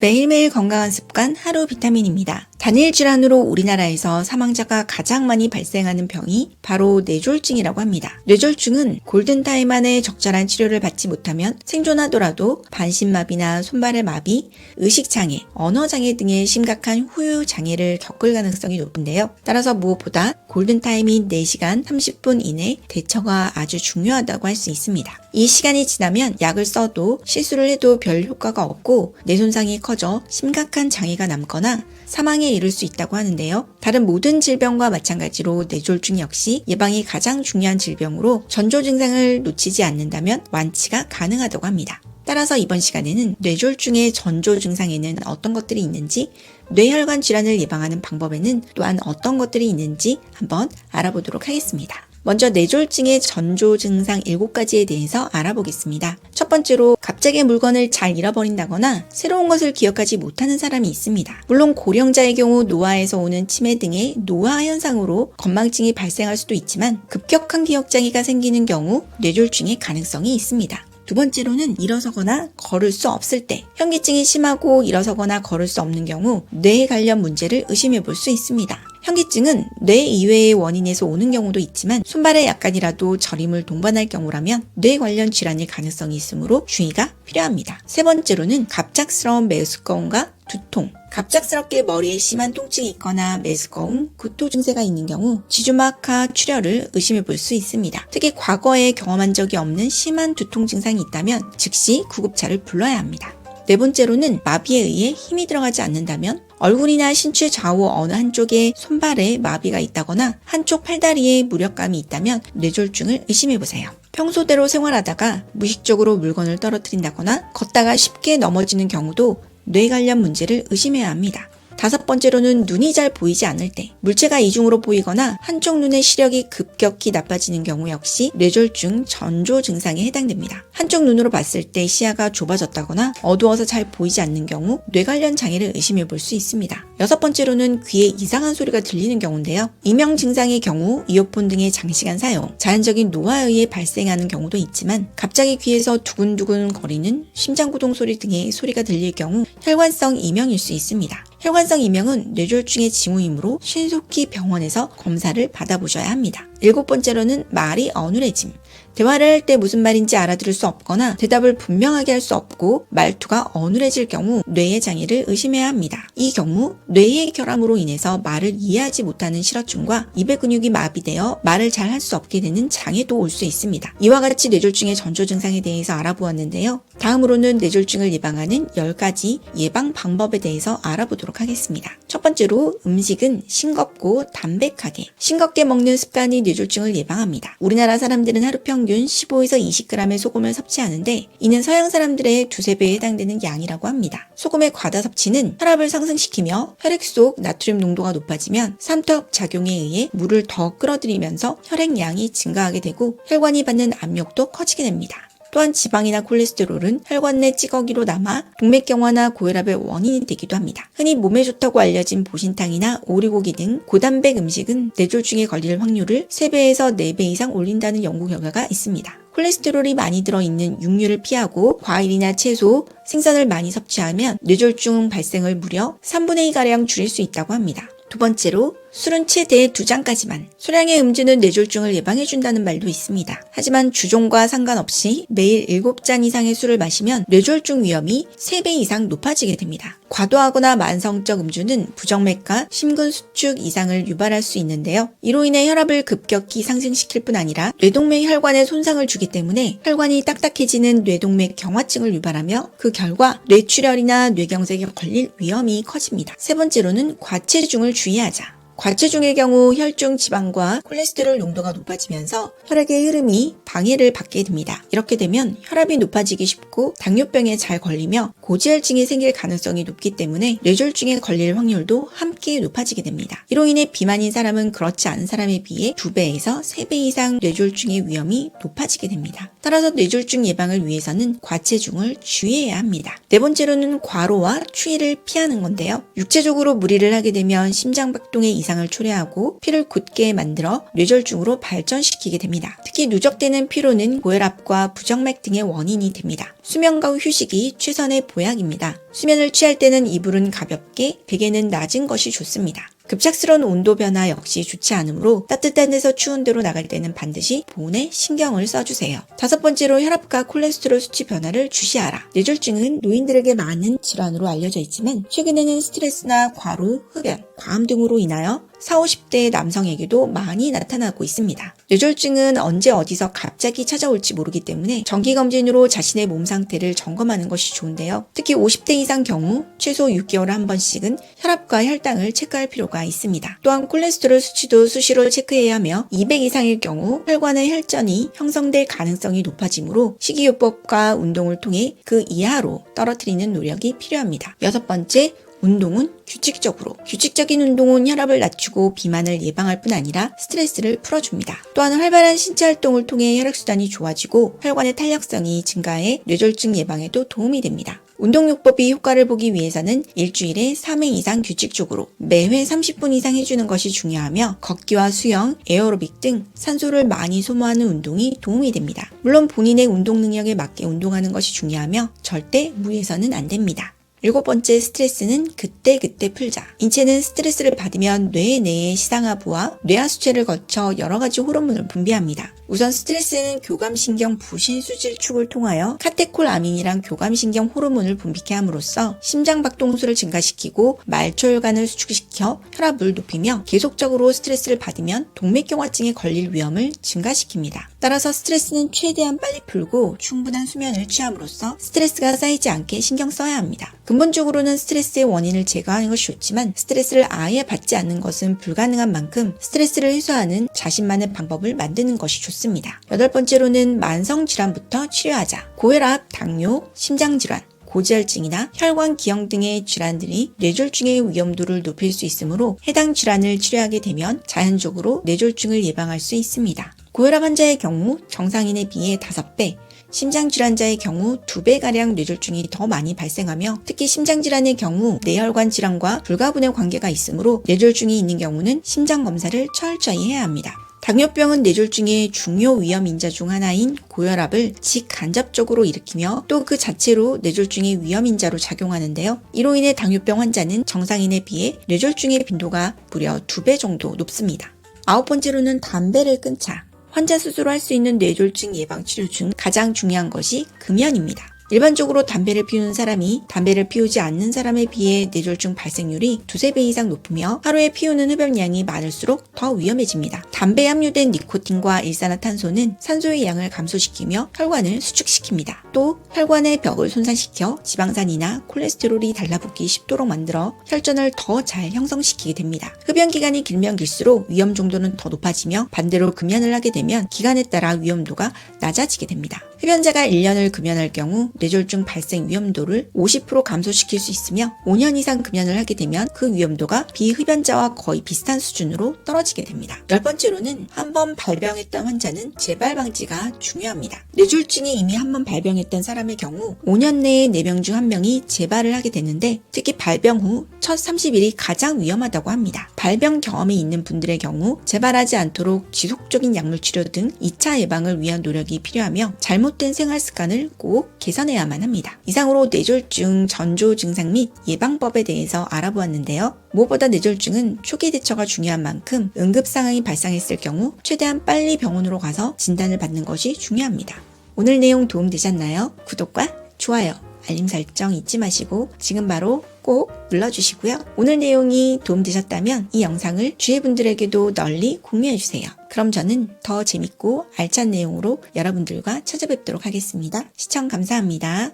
매일매일 건강한 습관 하루 비타민입니다. 단일 질환으로 우리나라에서 사망자가 가장 많이 발생하는 병이 바로 뇌졸중이라고 합니다. 뇌졸중은 골든타임 안에 적절한 치료를 받지 못하면 생존하더라도 반신마비나 손발의 마비, 의식장애, 언어장애 등의 심각한 후유 장애를 겪을 가능성이 높은데요. 따라서 무엇보다 골든타임인 4시간 30분 이내 대처가 아주 중요하다고 할 수 있습니다. 이 시간이 지나면 약을 써도 실수를 해도 별 효과가 없고 뇌 손상이 커져 심각한 장애가 남거나 사망에 이를 수 있다고 하는데요. 다른 모든 질병과 마찬가지로 뇌졸중 역시 예방이 가장 중요한 질병으로 전조 증상을 놓치지 않는다면 완치가 가능하다고 합니다. 따라서 이번 시간에는 뇌졸중의 전조 증상에는 어떤 것들이 있는지, 뇌혈관 질환을 예방하는 방법에는 또한 어떤 것들이 있는지 한번 알아보도록 하겠습니다. 먼저 뇌졸중의 전조 증상 7가지에 대해서 알아보겠습니다. 첫 번째로 갑자기 물건을 잘 잃어버린다거나 새로운 것을 기억하지 못하는 사람이 있습니다. 물론 고령자의 경우 노화에서 오는 치매 등의 노화 현상으로 건망증이 발생할 수도 있지만 급격한 기억 장애가 생기는 경우 뇌졸중의 가능성이 있습니다. 두 번째로는 일어서거나 걸을 수 없을 때 현기증이 심하고 일어서거나 걸을 수 없는 경우 뇌 관련 문제를 의심해 볼 수 있습니다. 현기증은 뇌 이외의 원인에서 오는 경우도 있지만 손발에 약간이라도 저림을 동반할 경우라면 뇌 관련 질환일 가능성이 있으므로 주의가 필요합니다. 세 번째로는 갑작스러운 메스꺼움과 두통, 갑작스럽게 머리에 심한 통증이 있거나 메스꺼움, 구토 증세가 있는 경우 지주막하 출혈을 의심해 볼 수 있습니다. 특히 과거에 경험한 적이 없는 심한 두통 증상이 있다면 즉시 구급차를 불러야 합니다. 네 번째로는 마비에 의해 힘이 들어가지 않는다면 얼굴이나 신체 좌우 어느 한쪽에 손발에 마비가 있다거나 한쪽 팔다리에 무력감이 있다면 뇌졸중을 의심해 보세요. 평소대로 생활하다가 무의식적으로 물건을 떨어뜨린다거나 걷다가 쉽게 넘어지는 경우도 뇌 관련 문제를 의심해야 합니다. 다섯 번째로는 눈이 잘 보이지 않을 때, 물체가 이중으로 보이거나 한쪽 눈의 시력이 급격히 나빠지는 경우 역시 뇌졸중 전조 증상에 해당됩니다. 한쪽 눈으로 봤을 때 시야가 좁아졌다거나 어두워서 잘 보이지 않는 경우 뇌 관련 장애를 의심해 볼 수 있습니다. 여섯 번째로는 귀에 이상한 소리가 들리는 경우인데요. 이명 증상의 경우 이어폰 등의 장시간 사용, 자연적인 노화에 의해 발생하는 경우도 있지만 갑자기 귀에서 두근두근 거리는 심장구동 소리 등의 소리가 들릴 경우 혈관성 이명일 수 있습니다. 혈관성 이명은 뇌졸중의 징후이므로 신속히 병원에서 검사를 받아보셔야 합니다. 일곱 번째로는 말이 어눌해짐. 대화를 할 때 무슨 말인지 알아들을 수 없거나 대답을 분명하게 할 수 없고 말투가 어눌해질 경우 뇌의 장애를 의심해야 합니다. 이 경우 뇌의 결함으로 인해서 말을 이해하지 못하는 실어증과 입의 근육이 마비되어 말을 잘 할 수 없게 되는 장애도 올 수 있습니다. 이와 같이 뇌졸중의 전조 증상에 대해서 알아보았는데요. 다음으로는 뇌졸중을 예방하는 10가지 예방 방법에 대해서 알아보도록 하겠습니다. 첫 번째로 음식은 싱겁고 담백하게 싱겁게 먹는 습관이 뇌졸중을 예방합니다. 우리나라 사람들은 하루 평균 15에서 20g의 소금을 섭취하는데 이는 서양 사람들의 두세 배에 해당되는 양이라고 합니다. 소금의 과다 섭취는 혈압을 상승시키며 혈액 속 나트륨 농도가 높아지면 삼투압 작용에 의해 물을 더 끌어들이면서 혈액량이 증가하게 되고 혈관이 받는 압력도 커지게 됩니다. 또한 지방이나 콜레스테롤은 혈관 내 찌꺼기로 남아 동맥경화나 고혈압의 원인이 되기도 합니다. 흔히 몸에 좋다고 알려진 보신탕이나 오리고기 등 고단백 음식은 뇌졸중에 걸릴 확률을 3배에서 4배 이상 올린다는 연구 결과가 있습니다. 콜레스테롤이 많이 들어있는 육류를 피하고 과일이나 채소, 생선을 많이 섭취하면 뇌졸중 발생을 무려 3분의 2가량 줄일 수 있다고 합니다. 두 번째로 술은 최대 두 잔까지만. 소량의 음주는 뇌졸중을 예방해준다는 말도 있습니다. 하지만 주종과 상관없이 매일 7잔 이상의 술을 마시면 뇌졸중 위험이 3배 이상 높아지게 됩니다. 과도하거나 만성적 음주는 부정맥과 심근 수축 이상을 유발할 수 있는데요. 이로 인해 혈압을 급격히 상승시킬 뿐 아니라 뇌동맥 혈관에 손상을 주기 때문에 혈관이 딱딱해지는 뇌동맥 경화증을 유발하며 그 결과 뇌출혈이나 뇌경색에 걸릴 위험이 커집니다. 세 번째로는 과체중을 주의하자. 과체중의 경우 혈중 지방과 콜레스테롤 농도가 높아지면서 혈액의 흐름이 방해를 받게 됩니다. 이렇게 되면 혈압이 높아지기 쉽고 당뇨병에 잘 걸리며 고지혈증이 생길 가능성이 높기 때문에 뇌졸중에 걸릴 확률도 함께 높아지게 됩니다. 이로 인해 비만인 사람은 그렇지 않은 사람에 비해 2배에서 3배 이상 뇌졸중의 위험이 높아지게 됩니다. 따라서 뇌졸중 예방을 위해서는 과체중을 주의해야 합니다. 네 번째로는 과로와 추위를 피하는 건데요. 육체적으로 무리를 하게 되면 심장박동의 이상 을 초래하고 피를 굳게 만들어 뇌졸중으로 발전시키게 됩니다. 특히 누적되는 피로는 고혈압과 부정맥 등의 원인이 됩니다. 수면과 휴식이 최선의 보약입니다. 수면을 취할 때는 이불은 가볍게, 베개는 낮은 것이 좋습니다. 급작스러운 온도 변화 역시 좋지 않으므로 따뜻한 데서 추운 데로 나갈 때는 반드시 보온에 신경을 써주세요. 다섯 번째로 혈압과 콜레스테롤 수치 변화를 주시하라. 뇌졸중은 노인들에게 많은 질환으로 알려져 있지만 최근에는 스트레스나 과로, 흡연, 과음 등으로 인하여 40, 50대 남성에게도 많이 나타나고 있습니다. 뇌졸중은 언제 어디서 갑자기 찾아올지 모르기 때문에 정기검진으로 자신의 몸 상태를 점검하는 것이 좋은데요. 특히 50대 이상 경우 최소 6개월에 한 번씩은 혈압과 혈당을 체크할 필요가 있습니다. 또한 콜레스테롤 수치도 수시로 체크해야 하며 200 이상일 경우 혈관의 혈전이 형성될 가능성이 높아지므로 식이요법과 운동을 통해 그 이하로 떨어뜨리는 노력이 필요합니다. 여섯 번째, 운동은 규칙적으로. 규칙적인 운동은 혈압을 낮추고 비만을 예방할 뿐 아니라 스트레스를 풀어줍니다. 또한 활발한 신체 활동을 통해 혈액순환이 좋아지고 혈관의 탄력성이 증가해 뇌졸중 예방에도 도움이 됩니다. 운동요법이 효과를 보기 위해서는 일주일에 3회 이상 규칙적으로 매회 30분 이상 해주는 것이 중요하며 걷기와 수영, 에어로빅 등 산소를 많이 소모하는 운동이 도움이 됩니다. 물론 본인의 운동 능력에 맞게 운동하는 것이 중요하며 절대 무리해서는 안 됩니다. 일곱 번째 스트레스는 그때그때 풀자. 인체는 스트레스를 받으면 뇌 내의 시상하부와 뇌하수체를 거쳐 여러 가지 호르몬을 분비합니다. 우선 스트레스는 교감신경 부신수질축을 통하여 카테콜아민이란 교감신경 호르몬을 분비케 함으로써 심장박동수를 증가시키고 말초혈관을 수축시켜 혈압을 높이며 계속적으로 스트레스를 받으면 동맥경화증에 걸릴 위험을 증가시킵니다. 따라서 스트레스는 최대한 빨리 풀고 충분한 수면을 취함으로써 스트레스가 쌓이지 않게 신경 써야 합니다. 근본적으로는 스트레스의 원인을 제거하는 것이 좋지만 스트레스를 아예 받지 않는 것은 불가능한 만큼 스트레스를 해소하는 자신만의 방법을 만드는 것이 좋습니다. 여덟 번째로는 만성 질환부터 치료하자. 고혈압, 당뇨, 심장 질환, 고지혈증이나 혈관 기형 등의 질환들이 뇌졸중의 위험도를 높일 수 있으므로 해당 질환을 치료하게 되면 자연적으로 뇌졸중을 예방할 수 있습니다. 고혈압 환자의 경우 정상인에 비해 5배, 심장질환자의 경우 2배가량 뇌졸중이 더 많이 발생하며 특히 심장질환의 경우 뇌혈관 질환과 불가분의 관계가 있으므로 뇌졸중이 있는 경우는 심장검사를 철저히 해야 합니다. 당뇨병은 뇌졸중의 중요 위험 인자 중 하나인 고혈압을 직간접적으로 일으키며 또 그 자체로 뇌졸중의 위험 인자로 작용하는데요. 이로 인해 당뇨병 환자는 정상인에 비해 뇌졸중의 빈도가 무려 2배 정도 높습니다. 아홉 번째로는 담배를 끊자. 환자 스스로 할 수 있는 뇌졸중 예방 치료 중 가장 중요한 것이 금연입니다. 일반적으로 담배를 피우는 사람이 담배를 피우지 않는 사람에 비해 뇌졸중 발생률이 두세 배 이상 높으며 하루에 피우는 흡연량이 많을수록 더 위험해집니다. 담배에 함유된 니코틴과 일산화탄소는 산소의 양을 감소시키며 혈관을 수축시킵니다. 또 혈관의 벽을 손상시켜 지방산이나 콜레스테롤이 달라붙기 쉽도록 만들어 혈전을 더 잘 형성시키게 됩니다. 흡연 기간이 길면 길수록 위험 정도는 더 높아지며 반대로 금연을 하게 되면 기간에 따라 위험도가 낮아지게 됩니다. 흡연자가 1년을 금연할 경우 뇌졸중 발생 위험도를 50% 감소시킬 수 있으며 5년 이상 금연을 하게 되면 그 위험도가 비흡연자와 거의 비슷한 수준으로 떨어지게 됩니다. 열 번째로는 한 번 발병했던 환자는 재발 방지가 중요합니다. 뇌졸중이 이미 한 번 발병했던 사람의 경우 5년 내에 4명 중 1명이 재발을 하게 되는데 특히 발병 후 첫 30일이 가장 위험하다고 합니다. 발병 경험이 있는 분들의 경우 재발하지 않도록 지속적인 약물 치료 등 2차 예방을 위한 노력이 필요하며 잘못된 생활 습관을 꼭 개선 해야만 합니다. 이상으로 뇌졸중 전조 증상 및 예방법에 대해서 알아보았는데요. 무엇보다 뇌졸중은 초기 대처가 중요한 만큼 응급 상황이 발생했을 경우 최대한 빨리 병원으로 가서 진단을 받는 것이 중요합니다. 오늘 내용 도움되셨나요? 구독과 좋아요, 알림 설정 잊지 마시고 지금 바로 꼭 눌러주시고요. 오늘 내용이 도움되셨다면 이 영상을 주위 분들에게도 널리 공유해주세요. 그럼 저는 더 재밌고 알찬 내용으로 여러분들과 찾아뵙도록 하겠습니다. 시청 감사합니다.